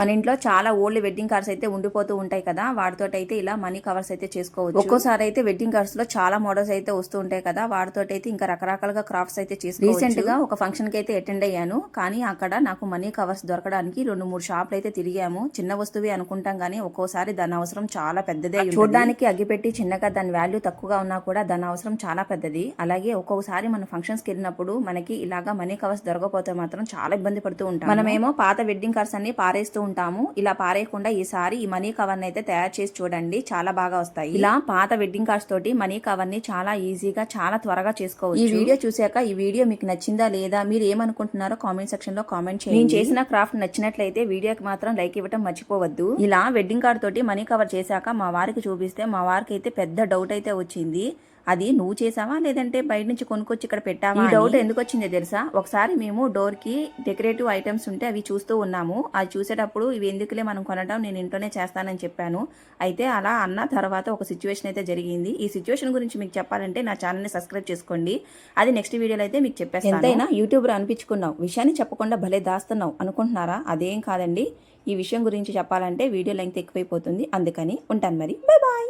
మన ఇంట్లో చాలా ఓల్డ్ వెడ్డింగ్ కార్డ్స్ అయితే ఉండిపోతూ ఉంటాయి కదా వాటితో అయితే ఇలా మనీ కవర్స్ అయితే చేసుకోవచ్చు. ఒక్కోసారి అయితే వెడ్డింగ్ కార్డ్స్లో చాలా మోడల్స్ అయితే వస్తూ ఉంటాయి కదా వాటితో అయితే ఇంకా రకరకాలుగా క్రాఫ్ట్స్ అయితే చేసి రీసెంట్గా ఒక ఫంక్షన్కి అయితే అటెండ్ అయ్యాను కానీ అక్కడ నాకు మనీ కవర్స్ దొరకడానికి రెండు మూడు షాపులు అయితే తిరిగాము. చిన్న వస్తువే అనుకుంటాం కానీ ఒక్కోసారి దాని అవసరం చాలా పెద్దదే చూడడానికి అగ్గిపెట్టి చిన్నగా దాని వాల్యూ తక్కువగా ఉన్నా కూడా దాని అవసరం చాలా పెద్దది. అలాగే ఒక్కొక్కసారి మన ఫంక్షన్స్కి వెళ్ళినప్పుడు మనకి ఇలాగా మనీ కవర్స్ దొరకపోతే మాత్రం చాలా ఇబ్బంది పడుతూ ఉంటాం మనమేమో పాత వెడ్డింగ్ కార్డ్స్ అన్ని పారేస్తూ ఉంటాము. ఇలా పారేయకుండా ఈసారి ఈ మనీ కవర్ అయితే తయారు చేసి చూడండి. చాలా బాగా వస్తాయి. ఇలా పాత వెడ్డింగ్ కార్డ్స్ తోటి మనీ కవర్ని చాలా ఈజీగా చాలా త్వరగా చేసుకోవచ్చు. ఈ వీడియో చూసాక ఈ వీడియో మీకు నచ్చిందా లేదా మీరు ఏమనుకుంటున్నారో కామెంట్ సెక్షన్లో కామెంట్ చేయండి. నేను చేసిన క్రాఫ్ట్ నచ్చినట్లయితే వీడియోకి మాత్రం లైక్ ఇవ్వడం మర్చిపోవద్దు. ఇలా వెడ్డింగ్ కార్డ్ తోటి మనీ కవర్ చేశాక మా వారికి చూపిస్తే మా వారికి అయితే పెద్ద డౌట్ అయితే వచ్చింది. అది నువ్వు చేసావా? లేదంటే బయట నుంచి కొనుక్కొచ్చి ఇక్కడ పెట్టావా ఈ డౌట్ ఎందుకు వచ్చిందో తెలుసా? ఒకసారి మేము డోర్కి డెకరేటివ్ ఐటమ్స్ ఉంటే అవి చూస్తూ ఉన్నాము. అది చూసేటప్పుడు ఇవి ఎందుకులే మనం కొనడం నేను ఇంట్లోనే చేస్తానని చెప్పాను. అయితే అలా అన్న తర్వాత ఒక సిచ్యువేషన్ అయితే జరిగింది. ఈ సిచ్యువేషన్ గురించి మీకు చెప్పాలంటే నా ఛానల్ని సబ్స్క్రైబ్ చేసుకోండి. అది నెక్స్ట్ వీడియోలో అయితే మీకు చెప్పేస్తాను. ఎంతైనా యూట్యూబర్ అనిపించుకున్నావు. విషయాన్ని చెప్పకుండా భలే దాస్తున్నావు. అనుకుంటున్నారా? అదేం కాదండి. ఈ విషయం గురించి చెప్పాలంటే వీడియో లెంగ్త్ ఎక్కువైపోతుంది. అందుకని ఉంటాను మరి. Bye bye!